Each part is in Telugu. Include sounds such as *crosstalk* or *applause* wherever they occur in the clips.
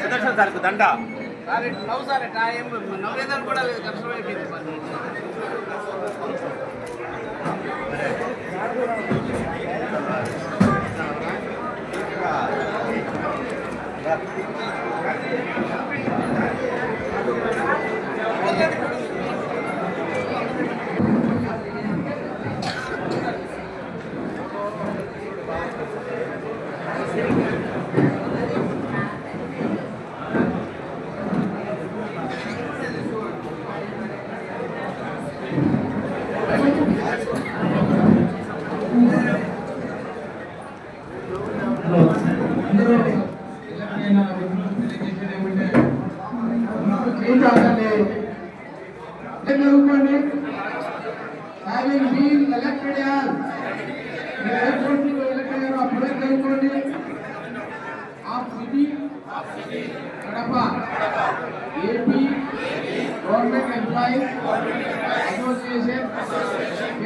సుదర్శన సార్కు దండ నవ్వు సార్ ఏం నవ్వేదాన్ని కూడా లేదు కష్టమైపోయింది Been elected as the airport to elected as a public airport of city Kadapa AP Government Employees Association State of Andhra Pradesh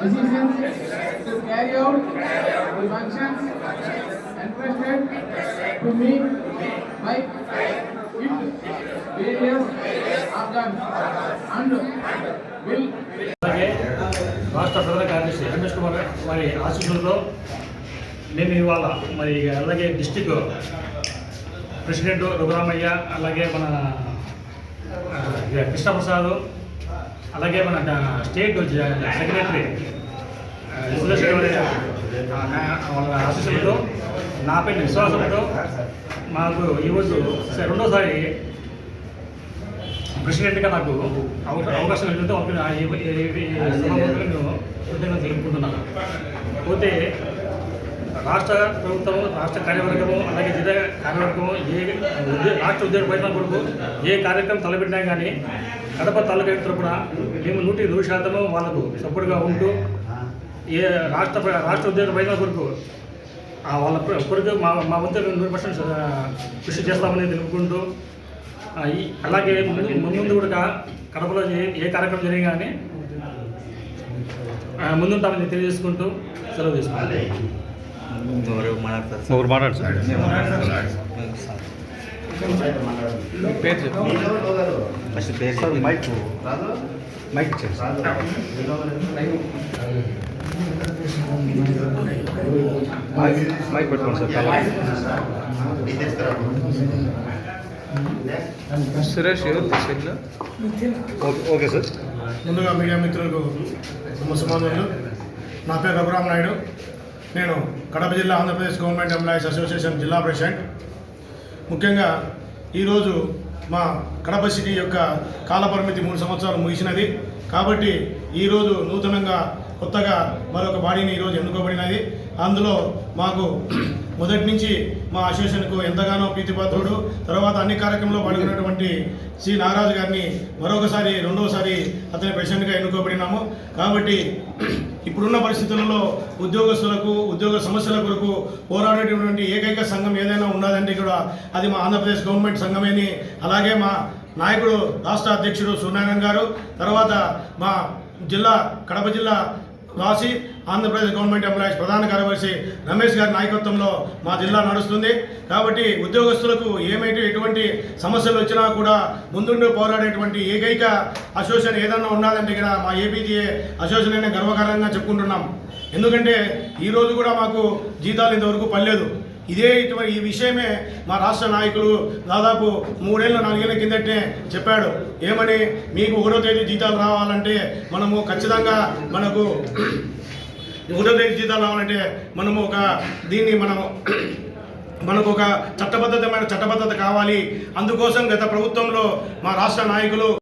decisions to carry out the functions entrusted to me by its various organs and will రాష్ట్ర ప్రధాన కార్యదర్శి రమేష్ కుమార్ వారి ఆశీస్సులతో మేము ఇవాళ మరి అలాగే డిస్టిక్ ప్రెసిడెంట్ రఘురామయ్య అలాగే మన కృష్ణప్రసాద్ అలాగే మన స్టేట్ సెక్రటరీ వాళ్ళ ఆశీస్సులతో నాపై విశ్వాసంతో మాకు ఈరోజు రెండోసారి ప్రెసిడెంట్గా నాకు అవకాశం కలిగితే వాళ్ళకి నేను కృతజ్ఞతలు తెలుపుకుంటున్నాను పోతే రాష్ట్ర ప్రభుత్వం రాష్ట్ర కార్యవర్గము అలాగే జిల్లా కార్యవర్గము ఏ ఉద్యోగ రాష్ట్ర ఉద్యోగ ప్రయత్నం కొరకు ఏ కార్యక్రమం తలపెట్టినా కానీ కడప తాలూకా తరపున మేము నూటి ఇరవై శాతము వాళ్ళకు సపోర్ట్గా ఉంటూ ఏ రాష్ట్ర రాష్ట్ర ఉద్యోగ ప్రయత్నం కొరకు వాళ్ళ కొరకు మా మా వంతు నూరు పర్సెంట్ కృషి చేస్తామని తెలుపుకుంటూ అలాగే ముందు ముందు కూడా కడపలో ఏ కార్యక్రమం జరిగినా కానీ ముందుంటామని తెలియజేసుకుంటూ సెలవు తీసుకుంటాం. ఒకరు మాట్లాడు సార్. పేరు ఫస్ట్. మైక్ మైక్ పెట్టుకోండి సార్ సురేష్ ఎవరు ఓకే ఓకే సార్. ముందుగా మీడియా మిత్రులకు నమస్కారాలు. నా పేరు రఘురామ్ నాయుడు. నేను కడప జిల్లా ఆంధ్రప్రదేశ్ గవర్నమెంట్ ఎంప్లాయీస్ అసోసియేషన్ జిల్లా ప్రెసిడెంట్. ముఖ్యంగా ఈరోజు మా కడప సిటీ యొక్క కాలపరిమితి మూడు సంవత్సరాలు ముగిసినది. కాబట్టి ఈరోజు నూతనంగా కొత్తగా మరొక బాడీని ఈరోజు ఎన్నుకోబడినది. అందులో మాకు మొదటి నుంచి మా అసోసియేషన్కు ఎంతగానో ప్రీతిపాత్రుడు. తర్వాత అన్ని కార్యక్రమంలో పాల్గొన్నటువంటి శ్రీ నాగరాజు గారిని మరొకసారి రెండవసారి అతని ప్రెసిడెంట్గా ఎన్నుకోబడినాము. కాబట్టి ఇప్పుడున్న పరిస్థితులలో ఉద్యోగస్తులకు ఉద్యోగ సమస్యల కొరకు పోరాడేటటువంటి ఏకైక సంఘం ఏదైనా ఉన్నదంటే కూడా అది మా ఆంధ్రప్రదేశ్ గవర్నమెంట్ సంఘమేని. అలాగే మా నాయకుడు రాష్ట్ర అధ్యక్షుడు సూర్యనారాయణ గారు. తర్వాత మా జిల్లా కడప జిల్లా రాసి ఆంధ్రప్రదేశ్ గవర్నమెంట్ ఎంప్లాయీస్ ప్రధాన కార్యదర్శి రమేష్ గారి నాయకత్వంలో మా జిల్లా నడుస్తుంది. కాబట్టి ఉద్యోగస్తులకు ఏమైతే ఎటువంటి సమస్యలు వచ్చినా కూడా ముందుండి పోరాడేటువంటి ఏకైక అసోసియేషన్ ఏదన్నా ఉన్నదంటే ఇక్కడ మా ఏపీజీఏ అసోసియేషన్ అనే గర్వకారంగా చెప్పుకుంటున్నాం. ఎందుకంటే ఈరోజు కూడా మాకు జీతాలు ఇంతవరకు పడలేదు. ఇదే ఇటువంటి ఈ విషయమే మా రాష్ట్ర నాయకులు దాదాపు మూడేళ్ళు నాలుగేళ్ళ కిందటే చెప్పాడు. ఏమని? మీకు ఒకటో తేదీ జీతాలు రావాలంటే మనము ఖచ్చితంగా మనకు *clears throat* ఒకటో తేదీ జీతాలు రావాలంటే మనము ఒక దీన్ని మనము *clears throat* మనకు ఒక చట్టబద్ధతమైన చట్టబద్ధత కావాలి. అందుకోసం గత ప్రభుత్వంలో మా రాష్ట్ర నాయకులు